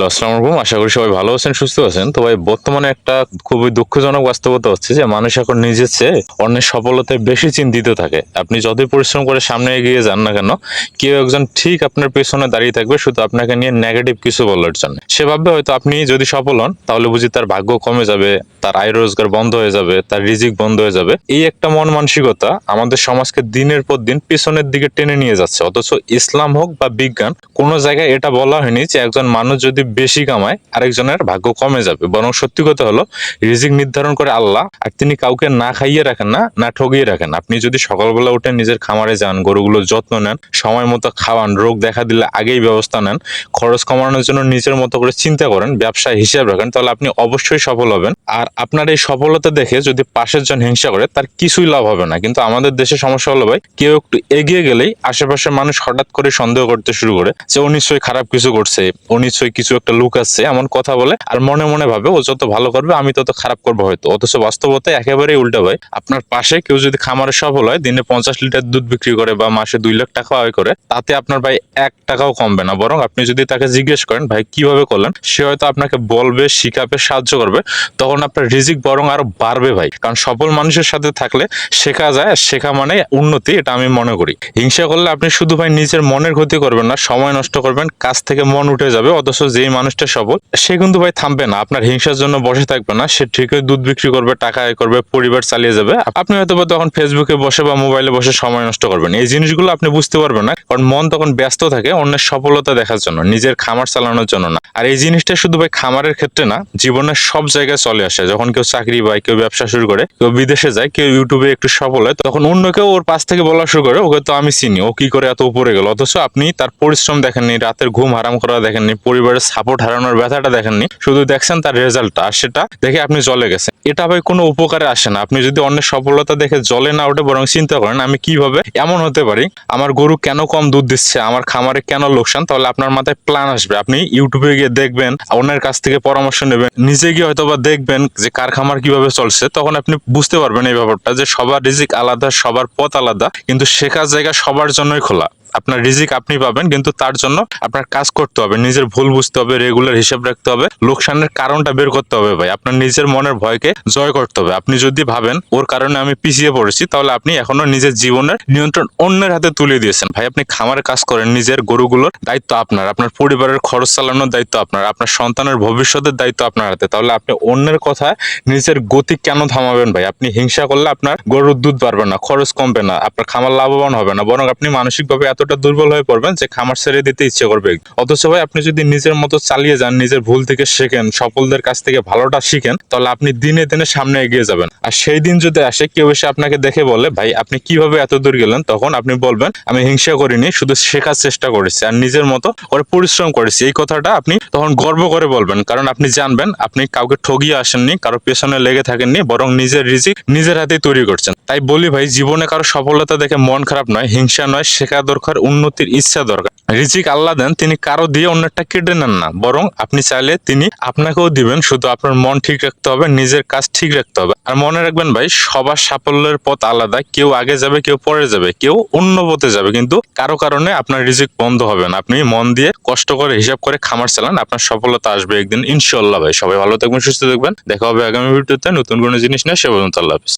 Hello, আসসালামু আলাইকুম। আশা করি সবাই ভালো আছেন, সুস্থ আছেন। তো ভাই, বর্তমানে একটা খুবই দুঃখজনক বাস্তবতা হচ্ছে যে, মানুষ এখন নিজের চেয়ে অন্যের সফলতায় বেশি চিন্তিত থাকে। আপনি যতই পরিশ্রম করে সামনে এগিয়ে যান না কেন, কেউ একজন ঠিক আপনার পেছনে দাঁড়িয়ে থাকবে, শুধু আপনাকে নিয়ে নেগেটিভ কিছু বলার জন্য। সে ভাববে হয়তো আপনি যদি সফল হন, তাহলে বুঝি তার ভাগ্য কমে যাবে, তার আয় রোজগার বন্ধ হয়ে যাবে, তার রিজিক বন্ধ হয়ে যাবে। এই একটা মন মানসিকতা আমাদের সমাজকে দিনের পর দিন পিছনের দিকে টেনে নিয়ে যাচ্ছে। অথচ ইসলাম হোক বা বিজ্ঞান, কোনো জায়গায় এটা বলা হয়নি যে একজন মানুষ যদি বেশি কামায়, আরেকজনের ভাগ্য কমে যাবে। বরং সত্যি কথা হলো, রিজিক নির্ধারণ করে আল্লাহ, আর তিনি কাউকে না খাইয়ে রাখেন না না ঠগিয়ে রাখেন। আপনি যদি সকালবেলা উঠে নিজের খামারে যান, গরুগুলোর যত্ন নেন, সময় মতো খাওয়ান, রোগ দেখা দিলে আগেই ব্যবস্থা নেন, খরচ কমানোর জন্য নিজের মতো করে চিন্তা করেন, ব্যবসায় হিসাব রাখেন, তাহলে আপনি অবশ্যই সফল হবেন। আর আপনার এই সফলতা দেখে যদি পাশের জন হিংসা করে, তার কিছুই লাভ হবে না। কিন্তু আমাদের দেশে সমস্যা হলো ভাই, কেউ একটু এগিয়ে গেলেই আশেপাশের মানুষ হঠাৎ করে সন্দেহ করতে শুরু করে যে, ও নিশ্চয়ই খারাপ কিছু করছে, ও নিশ্চয়ই কিছু একটা লুক আছে, এমন কথা বলে, আর মনে মনে ভাবে, ও যত ভালো করবে, আমি তত খারাপ করব হয়তো। অথচ বাস্তবতায় একেবারেই উল্টা ভাই, আপনার পাশে কেউ যদি খামারে সফল হয়, দিনে পঞ্চাশ লিটার দুধ বিক্রি করে বা মাসে দুই লাখ টাকা আয় করে, তাতে আপনার ভাই এক টাকাও কমবে না। বরং আপনি যদি তাকে জিজ্ঞেস করেন, ভাই, কীভাবে সে হয়তো আপনাকে বলবে, শিখাবে, সাহায্য করবে, তখন আপনার রিজিক বরং আরও বাড়বে ভাই। কারণ সফল মানুষের সাথে থাকলে শেখা যায় শেখা মানে উন্নতি, এটা আমি মনে করি। হিংসা করলে আপনি শুধু ভাই নিজের মনের ক্ষতি করবেন না, সময় নষ্ট করবেন, কাজ থেকে মন উঠে যাবে, অথচ যেই মানুষটা সফল, সে কিন্তু ভাই থামবে না। আপনার হিংসার জন্য বসে থাকবে না, সে ঠিকই দুধ বিক্রি করবে, টাকা আয় করবে, পরিবার চালিয়ে যাবে। আপনি হয়তো বা তখন ফেসবুকে বসে বা মোবাইলে বসে সময় নষ্ট করবেন। এই জিনিসগুলো আপনি বুঝতে পারবেন না, কারণ মন তখন ব্যস্ত থাকে অন্যের সফলতা দেখার জন্য, নিজের খামার চালানোর জন্য না। আর এই জিনিসটা শুধু ভাই খামারের ক্ষেত্রে না, জীবনের সব জায়গায় চলে আসে। যখন কেউ চাকরি পায় কেউ ব্যবসা শুরু করে, কেউ বিদেশে যায়, কেউ ইউটিউবে একটু সফল হয়, তখন অন্য কেউ ওর পাশ থেকে বলা শুরু করে, ওকে তো আমি চিনি, ও কি করে এত উপরে গেল? অথচ আপনি তার পরিশ্রম দেখেননি, রাতের ঘুম হারাম করা দেখেননি, পরিবারের সাপোর্ট হারানোর ব্যথাটা দেখেননি, শুধু দেখছেন তার রেজাল্টটা আর সেটা দেখে আপনি জলে গেছেন। এটা ভাই কোনো উপকারে আসে না। আপনি যদি অন্যের সফলতা দেখে জলে না ওঠে, বরং চিন্তা করেন, আমি কীভাবে এমন হতে পারি? আমার গরু কেন কম দুধ দিচ্ছে? আমার খামারে কেন লোকসান? তাহলে আপনার মাথায় প্ল্যান আসবে। আপনি ইউটিউবে গিয়ে দেখবেন, অন্যের কাছ থেকে পরামর্শ নেবেন, নিজে গিয়ে হয়তো বা দেখবেন যে কার খামার কীভাবে চলছে, তখন আপনি বুঝতে পারবেন এই ব্যাপারটা যে সবার রিজিক আলাদা, সবার পথ আলাদা, কিন্তু শেখার জায়গা সবার জন্যই খোলা। আপনার রিজিক আপনি পাবেন, কিন্তু তার জন্য আপনার কাজ করতে হবে, নিজের ভুল বুঝতে হবে রেগুলার হিসাব রাখতে হবে, লোকসানের কারণটা বের করতে হবে ভাই। আপনার নিজের মনের ভয়কে জয় করতে হবে। আপনি যদি ভাবেন, ওর কারণে আমি পিছিয়ে পড়েছি তাহলে আপনি এখনও নিজের জীবনের নিয়ন্ত্রণ অন্যের হাতে তুলে দিয়েছেন। ভাই, আপনি খামারে কাজ করেন, নিজের গরুগুলোর দায়িত্ব আপনার আপনার পরিবারের খরচ চালানোর দায়িত্ব আপনার আপনার সন্তানের ভবিষ্যতের দায়িত্ব আপনার হাতে। তাহলে আপনি অন্যের কথা নিজের গতি কেন থামাবেন ভাই? আপনি হিংসা করলে আপনার গরুর দুধ বাড়বে না, খরচ কমবে না, আপনার খামার লাভবান হবে না, বরং আপনি মানসিকভাবে এতটা দুর্বল হয়ে পড়বেন যে খামার ছেড়ে দিতে ইচ্ছে করবে। অথচ ভাই, আপনি যদি নিজের মতো চালিয়ে যান, নিজের ভুল থেকে শেখেন, সফলদের কাছ থেকে ভালোটা শিখেন, তাহলে আপনি দিনে দিনে সামনে এগিয়ে যাবেন। আর সেই দিন যদি আসে, কেউ এসে আপনাকে দেখে বলে, ভাই, আপনি কীভাবে এত দূর গেলেন? তখন আপনি বলবেন, আমি হিংসা করিনি, শুধু শেখার চেষ্টা করেছি আর নিজের মতো করে পরিশ্রম করেছি। এই কথাটা আপনি তখন গর্ব করে বলবেন, কারণ আপনি জানবেন, আপনি কাউকে ঠগিয়ে আসেননি, কারও পেছনে লেগে থাকেননি, বরং নিজের রিজিক নিজের হাতেই তৈরি করছেন। তাই বলি ভাই, জীবনে কারও সফলতা দেখে মন খারাপ নয়, হিংসা নয়, শেখা দরকার উন্নতির ইচ্ছা দরকার। রিজিক আল্লাহ দেন, তিনি কারও দিয়ে অন্যটা কেটে নেন না। বরং আপনি চাইলে তিনি আপনাকেও দিবেন, শুধু আপনার মন ঠিক রাখতে হবে, নিজের কাজ ঠিক রাখতে হবে। আর মনে রাখবেন ভাই, সবার সাফল্যের পথ আলাদা, কেউ আগে যাবে, কেউ পরে যাবে, কেউ অন্য পথে যাবে, কিন্তু কারও কারণে আপনার রিজিক বন্ধ হবে না। আপনি মন দিয়ে কষ্ট করে, হিসাব করে খামার চালান, আপনার সফলতা আসবে একদিন ইনশাল্লাহ ভাই। সবাই ভালো থাকবেন, সুস্থ থাকবেন। দেখা হবে আগামী ভিডিওতে, নতুন কোনো জিনিস নিয়ে, সে পর্যন্ত আল্লাহ হাফিজ।